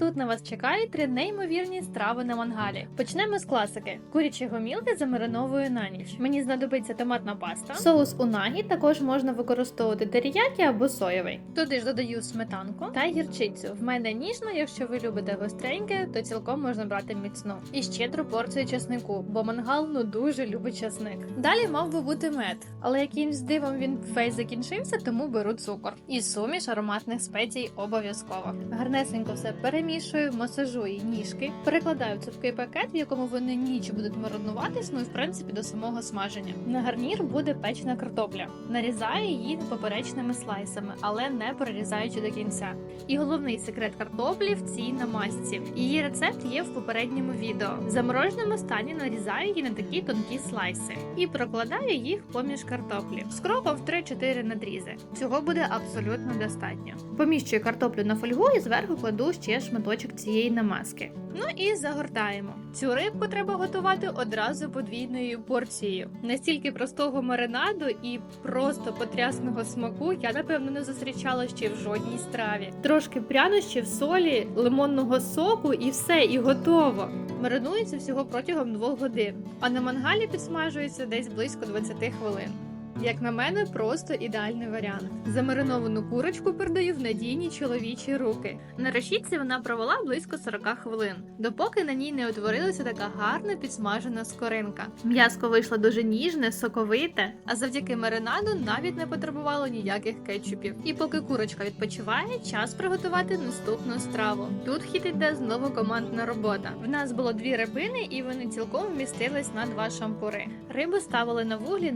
Тут на вас чекають три неймовірні страви на мангалі. Почнемо з класики: курячі гомілки замариновую на ніч. Мені знадобиться томатна паста. Соус унагі також можна використовувати теріякі або соєвий. Туди ж додаю сметанку та гірчицю. В мене ніжно, якщо ви любите гостреньке, то цілком можна брати міцну. І щедру порцію чеснику, бо мангал ну дуже любить чесник. Далі мав би бути мед, але якимсь дивом він весь закінчився, тому беру цукор. І суміш ароматних спецій обов'язково. Гарнесенько все перемішую, масажую ніжки, перекладаю цупкий пакет, в якому вони ніч будуть маринуватись, ну і в принципі до самого смаження. На гарнір буде печена картопля. Нарізаю її поперечними слайсами, але не перерізаючи до кінця. І головний секрет картоплі в цій намазці. Її рецепт є в попередньому відео. В замороженому стані нарізаю її на такі тонкі слайси і прокладаю їх поміж картоплі з кроком в 3-4 надрізи. Цього буде абсолютно достатньо. Поміщую картоплю на фольгу і зверху кладу ще шматочок цієї намазки. Ну і загортаємо. Цю рибку треба готувати одразу подвійною порцією. Настільки простого маринаду і просто потрясного смаку я напевно не зустрічала ще в жодній страві. Трошки прянощів, солі, лимонного соку і все, і готово. Маринується всього протягом двох годин, а на мангалі підсмажується десь близько 20 хвилин. Як на мене, просто ідеальний варіант. Замариновану курочку передаю в надійні чоловічі руки. На решітці вона провела близько 40 хвилин, допоки на ній не утворилася така гарна підсмажена скоринка. М'яско вийшло дуже ніжне, соковите, а завдяки маринаду навіть не потребувало ніяких кетчупів. І поки курочка відпочиває, час приготувати наступну страву. Тут хід іде знову командна робота. В нас було дві рибини, і вони цілком вмістились на два шампури. Рибу ставили на вуглі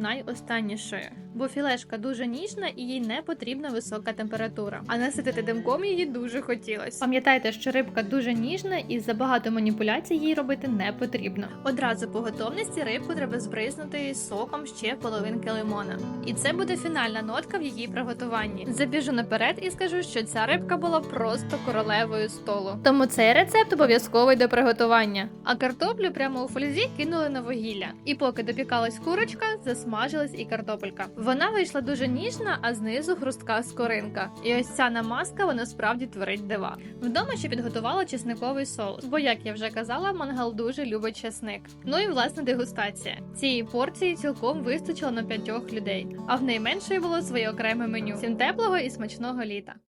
найостаннішою, бо філешка дуже ніжна і їй не потрібна висока температура. А наситити димком її дуже хотілося. Пам'ятайте, що рибка дуже ніжна і забагато маніпуляцій їй робити не потрібно. Одразу по готовності рибку треба збризнути соком ще половинки лимона. І це буде фінальна нотка в її приготуванні. Забіжу наперед і скажу, що ця рибка була просто королевою столу. Тому цей рецепт обов'язковий до приготування. А картоплю прямо у фользі кинули на вугілля. І поки допікалась курочка, засмажилась і картопелька. Вона вийшла дуже ніжна, а знизу хрустка скоринка. І ось ця намазка вона справді творить дива. Вдома ще підготувала чесниковий соус, бо, як я вже казала, мангал дуже любить чесник. Ну і власне дегустація. Цієї порції цілком вистачило на п'ятьох людей, а в найменшої було своє окреме меню. Всім теплого і смачного літа.